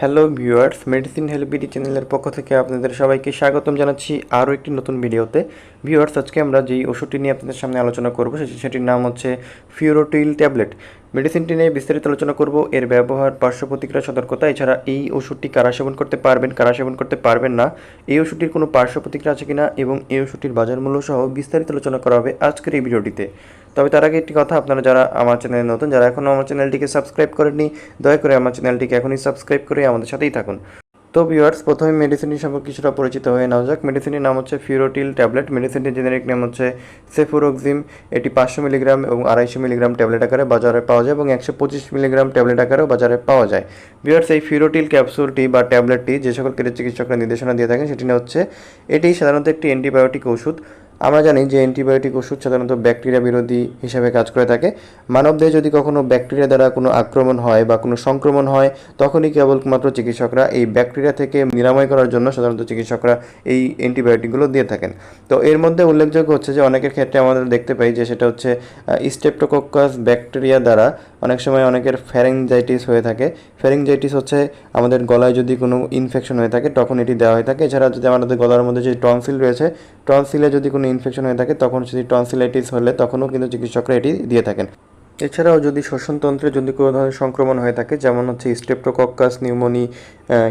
Hello viewers medicine হেলপিডি চ্যানেলের পক্ষ থেকে আপনাদের সবাইকে স্বাগতম জানাচ্ছি আরও একটি নতুন ভিডিওতে। ভিউয়ার্স আজকে আমরা যেই ওষুধটি নিয়ে আপনাদের সামনে আলোচনা করব সেটি সেটির নাম হচ্ছে ফিউরোটিল ট্যাবলেট মেডিসিনটি নিয়ে বিস্তারিত আলোচনা করব। এর ব্যবহার পার্শ্ব প্রতিক্রিয়া সতর্কতা, এছাড়া এই ওষুধটি কারা সেবন করতে পারবেন, কারা সেবন করতে পারবেন না, এই ওষুধটির কোনো পার্শ্ব প্রতিক্রিয়া আছে কিনা এবং এই ওষুধটির বাজার মূল্য সহ বিস্তারিত আলোচনা করা হবে আজকের এই ভিডিওটিতে। তবে তার আগে একটি কথা, আপনারা যারা আমার চ্যানেলে নতুন, যারা এখনও আমার চ্যানেলটিকে সাবস্ক্রাইব করেননি, দয়া করে আমার চ্যানেলটিকে এখনই সাবস্ক্রাইব করে আমাদের সাথেই থাকুন। তো ভিউয়ার্স প্রথমে মেডিসিনটি সম্পর্কে কিছুটা পরিচিত হয়ে নেওয়া যাক। মেডিসিনটির নাম হচ্ছে ফিউরোটিল ট্যাবলেট মেডিসিনটির জেনারিক নাম হচ্ছে সেফুরোক্সিম এটি পাঁচশো মিলিগ্রাম এবং আড়াইশো মিলিগ্রাম ট্যাবলেট আকারে বাজারে পাওয়া যায় এবং একশো পঁচিশ মিলিগ্রাম ট্যাবলেট আকারেও বাজারে পাওয়া যায়। ভিউয়ার্স এই ফিউরোটিল ক্যাপসুলটি বা ট্যাবলেটটি যে সকল কেটে চিকিৎসকরা নির্দেশনা দিয়ে থাকেন, সেটি হচ্ছে এটি সাধারণত একটি অ্যান্টিবায়োটিক ওষুধ আমরা জানি যে অ্যান্টিবায়োটিক ওষুধ সাধারণত ব্যাকটেরিয়া বিরোধী হিসাবে কাজ করে থাকে। মানবদেহে যদি কখনো ব্যাকটেরিয়া দ্বারা কোনো আক্রমণ হয় বা কোনো সংক্রমণ হয়, তখনই কেবলমাত্র চিকিৎসকরা এই ব্যাকটেরিয়া থেকে নিরাময় করার জন্য সাধারণত চিকিৎসকরা এই অ্যান্টিবায়োটিকগুলো দিয়ে থাকেন। তো এর মধ্যে উল্লেখযোগ্য হচ্ছে যে অনেকের ক্ষেত্রে আমাদের দেখতে পাই যে সেটা হচ্ছে স্টেপটোকক্কাস ব্যাকটেরিয়া দ্বারা অনেক সময় অনেকের ফ্যারেঞ্জাইটিস হয়ে থাকে। ফ্যারেঞ্জাইটিস হচ্ছে আমাদের গলায় যদি কোনো ইনফেকশন হয়ে থাকে, তখন এটি দেওয়া হয়ে থাকে। এছাড়া যদি আমাদের গলার মধ্যে যে টনসিল রয়েছে টনসিলে যদি কোনো ইনফেকশন হয়ে থাকে, তখন যদি টনসিলাইটিস হলে তখনও কিন্তু চিকিৎসকরা এটি দিয়ে থাকেন। এছাড়াও যদি শ্বসনতন্ত্রে যদি কোনো ধরনের সংক্রমণ হয়ে থাকে, যেমন হচ্ছে স্টেপ্টোকক্কাস নিউমোনি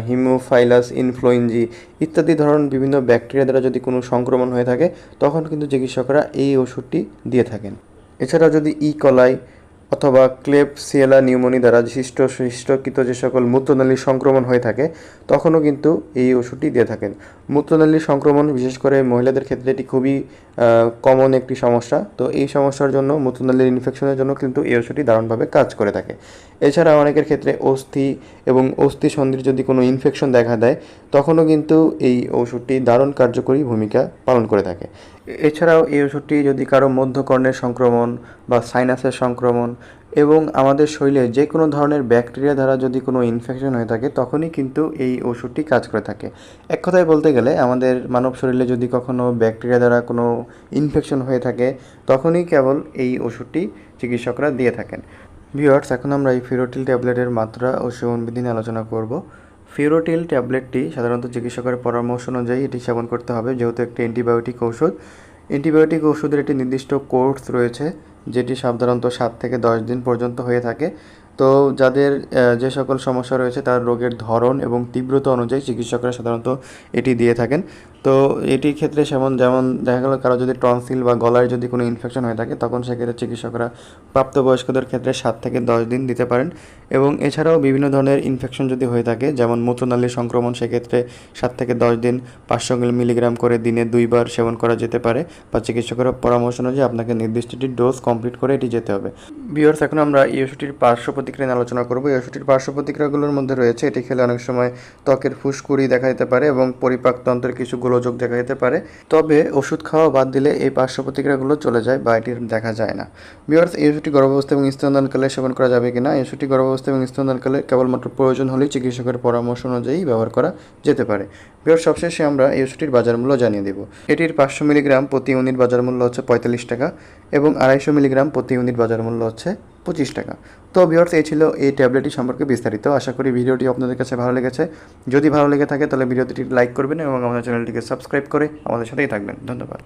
হিমোফাইলাস ইনফ্লুয়েঞ্জি ইত্যাদি ধরনের বিভিন্ন ব্যাকটেরিয়া দ্বারা যদি কোনো সংক্রমণ হয়ে থাকে, তখন কিন্তু চিকিৎসকরা এই ওষুধটি দিয়ে থাকেন। এছাড়াও যদি ই কলাই অথবা ক্লেপসিয়েলা নিউমোনি দ্বারা সৃষ্ট সৃষ্টকৃত যে সকল মূত্রনালীর সংক্রমণ হয়ে থাকে, তখনও কিন্তু এই ওষুধটি দিয়ে থাকেন। মূত্রনালীর সংক্রমণ, বিশেষ করে মহিলাদের ক্ষেত্রে এটি খুবই কমন একটি সমস্যা। তো এই সমস্যার জন্য মূত্রনালীর ইনফেকশনের জন্য কিন্তু এই ওষুধটি দারুণভাবে কাজ করে থাকে। এছাড়া অনেকের ক্ষেত্রে অস্থি এবং অস্থি সন্ধির যদি কোনো ইনফেকশন দেখা দেয়, তখনও কিন্তু এই ওষুধটি দারুণ কার্যকরী ভূমিকা পালন করে থাকে। এছাড়াও এই ওষুধটি যদি কারও মধ্যকর্ণের সংক্রমণ বা সাইনাসের সংক্রমণ এবং আমাদের শরীরে যে কোনো ধরনের ব্যাকটেরিয়া দ্বারা যদি কোনো ইনফেকশন হয়ে থাকে, তখনই কিন্তু এই ওষুধটি কাজ করে থাকে। এক কথায় বলতে গেলে, আমাদের মানব শরীরে যদি কখনো ব্যাকটেরিয়া দ্বারা কোনো ইনফেকশন হয়ে থাকে, তখনই কেবল এই ওষুধটি চিকিৎসকরা দিয়ে থাকেন। ভিওয়ার্স এখন আমরা এই ফিরোটিল ট্যাবলেটের মাত্রা ও সেবনবিধি নিয়ে আলোচনা করব। ফিরোটিল ট্যাবলেটটি সাধারণত চিকিৎসকের পরামর্শ অনুযায়ী এটি সেবন করতে হবে, যেহেতু একটি অ্যান্টিবায়োটিক ওষুধ অ্যান্টিবায়োটিক ওষুধের একটি নির্দিষ্ট কোর্স রয়েছে। যেটি সাধারণত সাত থেকে দশ দিন পর্যন্ত হয়ে থাকে। তো যাদের যে সকল সমস্যা রয়েছে, তার রোগের ধরন এবং তীব্রতা অনুযায়ী চিকিৎসকরা সাধারণত এটি দিয়ে থাকেন। তো এটির ক্ষেত্রে সেমন, যেমন দেখা গেল কারও যদি টনসিল বা গলায় যদি কোনো ইনফেকশন হয়ে থাকে, তখন সেক্ষেত্রে চিকিৎসকরা প্রাপ্তবয়স্কদের ক্ষেত্রে সাত থেকে দশ দিন দিতে পারেন। এবং এছাড়াও বিভিন্ন ধরনের ইনফেকশন যদি হয়ে থাকে, যেমন মূত্রনালীর সংক্রমণ, সেক্ষেত্রে সাত থেকে দশ দিন পাঁচশো মিলিগ্রাম করে দিনে দুইবার সেবন করা যেতে পারে বা চিকিৎসকের পরামর্শ অনুযায়ী আপনাকে নির্দিষ্ট একটি ডোজ কমপ্লিট করে এটি যেতে হবে। বিয়ার্স এখন আমরা এই ওষুধটির পার্শ্ব প্রতিক্রিয়া নিয়ে আলোচনা করব। এই ওষুধটির পার্শ্ব প্রতিক্রিয়াগুলোর মধ্যে রয়েছে, এটি খেলে অনেক সময় ত্বকের ফুসকুড়ি দেখা যেতে পারে এবং পরিপাকতন্ত্রের কিছু গোলযোগ দেখা যেতে পারে। তবে ওষুধ খাওয়া বাদ দিলে এই পার্শ্ব প্রতিক্রিয়াগুলো চলে যায় বা এটির দেখা যায় না। বিয়ার্স এই ওষুধটি গর্ভাবস্থা এবং স্তনদানকালে সেবন করা যাবে কিনা? এই ওষুধটি গর্ভাবস্থা এবং স্তনদানকালে কেবলমাত্র প্রয়োজন হলেই চিকিৎসকের পরামর্শ অনুযায়ী ব্যবহার করা যেতে পারে। বিয়ার সবশেষে আমরা এই ওষুধটির বাজার মূল্য জানিয়ে দেব। এটির পাঁচশো মিলিগ্রাম প্রতি ইউনিট বাজার মূল্য হচ্ছে পঁয়তাল্লিশ টাকা এবং আড়াইশো মিলিগ্রাম প্রতি ইউনিট বাজার মূল্য হচ্ছে পঁচিশ টাকা। তো ভিওর্স এই ছিল এই ট্যাবলেটটি সম্পর্কে বিস্তারিত। আশা করি ভিডিওটি আপনাদের কাছে ভালো লেগেছে। যদি ভালো লেগে থাকে, তাহলে ভিডিওটি লাইক করবেন এবং আমাদের চ্যানেলটিকে সাবস্ক্রাইব করে আমাদের সাথেই থাকবেন। ধন্যবাদ।